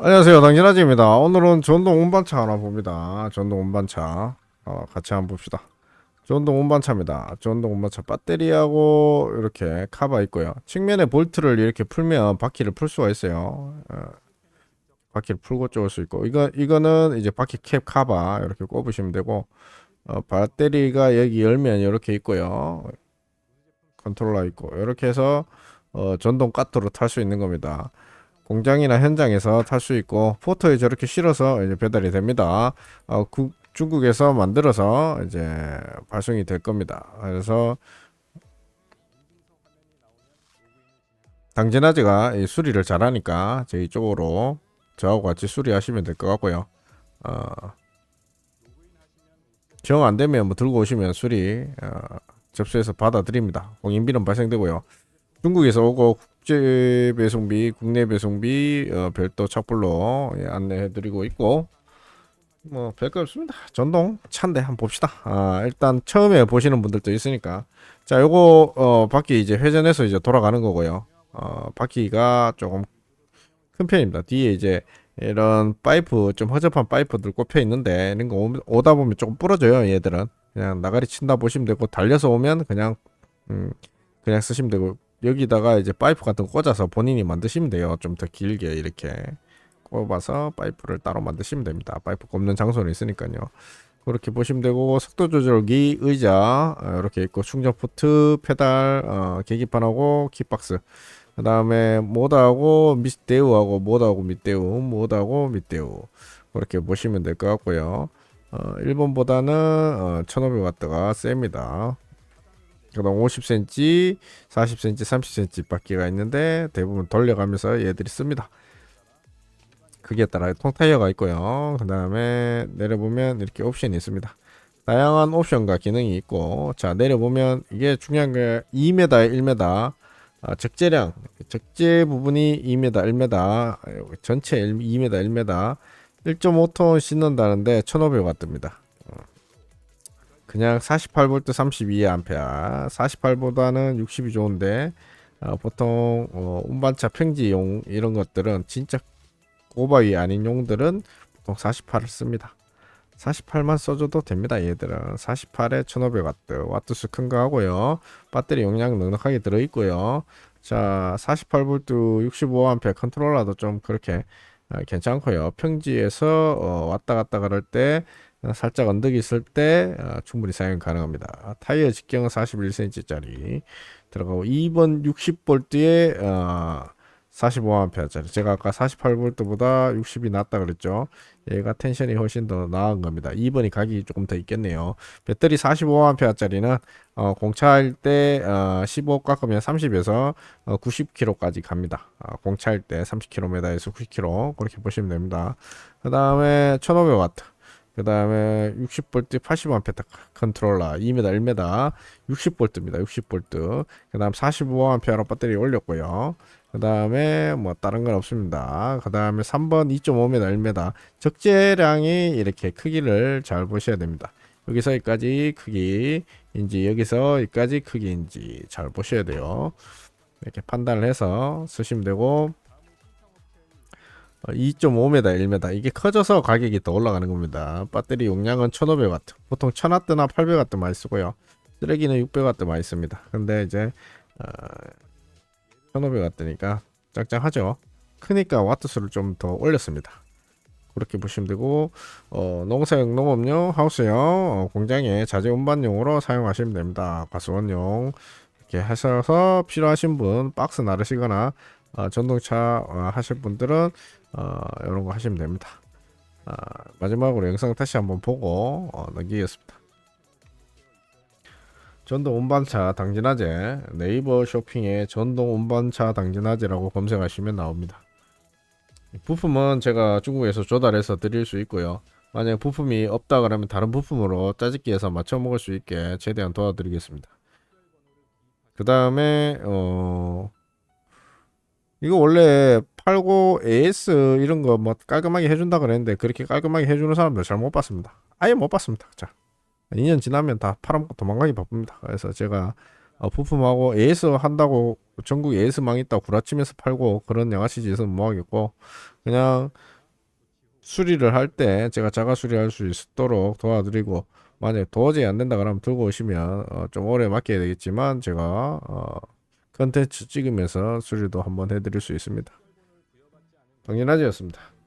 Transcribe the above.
안녕하세요. 당진아지입니다. 오늘은 전동 운반차 하나 봅니다. 전동 운반차. 어, 같이 한번 봅시다. 전동 운반차입니다. 전동 운반차 배터리하고 이렇게 카바 있고요. 측면에 볼트를 이렇게 풀면 바퀴를 풀 수가 있어요. 어, 바퀴를 풀고 쪼을 수 있고. 이거 이거는 이제 바퀴 캡 카바 이렇게 꼽으시면 되고 어, 배터리가 여기 열면 이렇게 있고요. 컨트롤러 있고. 이렇게 해서 어, 전동 카트로 탈 수 있는 겁니다 공장이나 현장에서 탈 수 있고 포터에 저렇게 실어서 이제 배달이 됩니다. 어, 구- 중국에서 만들어서 이제 발송이 될 겁니다. 그래서 당진아지가 이 수리를 잘하니까 저희 쪽으로 저하고 같이 수리하시면 될 것 같고요. 어, 정 안 되면 뭐 들고 오시면 수리 어, 접수해서 받아드립니다. 공인비는 발생되고요. 중국에서 오고 국제 배송비, 국내 배송비 어, 별도 착불로 예, 안내해드리고 있고 뭐 별거 없습니다. 전동 차인데 한번 봅시다. 아, 일단 처음에 보시는 분들도 있으니까 자 요거 어, 바퀴 이제 회전해서 이제 돌아가는 거고요. 어, 바퀴가 조금 큰 편입니다. 뒤에 이제 이런 파이프 좀 허접한 파이프들 꼽혀 있는데 이런 거 오- 오다 보면 조금 부러져요. 얘들은 그냥 나가리 친다 보시면 되고 달려서 오면 그냥 음, 그냥 쓰시면 되고 여기다가 이제 파이프 같은 거 꽂아서 본인이 만드시면 돼요. 좀 더 길게 이렇게 꼽아서 파이프를 따로 만드시면 됩니다. 파이프 꼽는 장소는 있으니까요. 그렇게 보시면 되고 속도 조절기 의자 어, 이렇게 있고 충전 포트 페달 어, 계기판하고 키박스 그 다음에 모드하고 밑대우하고 모드하고 밑대우 모드하고 밑대우 그렇게 보시면 될 것 같고요. 어, 일본보다는 어, 1500W가 셉니다. 그다음 50cm, 40cm, 30cm 바퀴가 있는데 대부분 돌려가면서 얘들이 씁니다. 그게 따라 통타이어가 있고요. 그 다음에 내려보면 이렇게 옵션이 있습니다. 다양한 옵션과 기능이 있고 자 내려보면 이게 중요한 게 2m, 1m 아, 적재량 적재 부분이 2m, 1m 아, 여기 전체 2m, 1m 1.5톤 싣는다는데 1500W입니다. 그냥 48V 32A 48보다는 60이 좋은데 어, 보통 어, 운반차 평지용 이런 것들은 진짜 고바위 아닌 용들은 보통 48을 씁니다. 48만 써줘도 됩니다. 얘들은 48에 1500W 와트수 큰 거 하고요. 배터리 용량 넉넉하게 들어있고요. 자 48V 65A 컨트롤러도 좀 그렇게 어, 괜찮고요. 평지에서 어, 왔다 갔다 그럴 때 어, 살짝 언덕이 있을 때 어, 충분히 사용 가능합니다. 타이어 직경은 41cm짜리 들어가고 2번 60V에 어, 45A짜리 제가 아까 48V보다 60이 낫다 그랬죠. 얘가 텐션이 훨씬 더 나은 겁니다. 2번이 가격이 조금 더 있겠네요. 배터리 45A짜리는 어, 공차할 때 어, 15 깎으면 30에서 어, 90km까지 갑니다. 어, 공차할 때 30km에서 90km 그렇게 보시면 됩니다. 그 다음에 1500W 그 다음에 60V 80A 컨트롤러 2m 1m 60V입니다 60V 그 다음 45A로 배터리 올렸고요 그 다음에 뭐 다른 건 없습니다 그 다음에 3번 2.5m 1m 적재량이 이렇게 크기를 잘 보셔야 됩니다 여기서 여기까지 크기인지 여기서 여기까지 크기인지 잘 보셔야 돼요 이렇게 판단을 해서 쓰시면 되고 2.5m, 1m 이게 커져서 가격이 더 올라가는 겁니다. 배터리 용량은 1500W, 보통 1000W나 800W 많이 쓰고요. 쓰레기는 600W 많이 씁니다. 근데 이제 어, 1500W니까 짱짱하죠. 크니까 와트수를 좀 더 올렸습니다. 그렇게 보시면 되고 어, 농사용 농업용 하우스용 어, 공장에 자재 운반용으로 사용하시면 됩니다. 가스원용 이렇게 하셔서 필요하신 분 박스 나르시거나 어, 전동차 어, 하실 분들은 어, 이런 거 하시면 됩니다. 아, 마지막으로 영상 다시 한번 보고 어, 넘기겠습니다. 전동 운반차 당진화재 네이버 쇼핑에 전동 운반차 당진화재라고 검색하시면 나옵니다. 부품은 제가 중국에서 조달해서 드릴 수 있고요. 만약 부품이 없다 그러면 다른 부품으로 짜집기해서 맞춰 먹을 수 있게 최대한 도와드리겠습니다. 그 다음에 어 이거 원래 팔고 AS 이런 거 뭐 깔끔하게 해준다 그랬는데 그렇게 깔끔하게 해주는 사람들 잘 못 봤습니다. 아예 못 봤습니다. 자, 2년 지나면 다 팔아먹고 도망가기 바쁩니다. 그래서 제가 어, 부품하고 AS 한다고 전국 AS망 있다 구라치면서 팔고 그런 양아치 짓은 못 하겠고 그냥 수리를 할 때 제가 자가 수리할 수 있도록 도와드리고 만약 도저히 안 된다 그러면 들고 오시면 어, 좀 오래 맡겨야 되겠지만 제가 어, 컨텐츠 찍으면서 수리도 한번 해드릴 수 있습니다. 당연하지였습니다.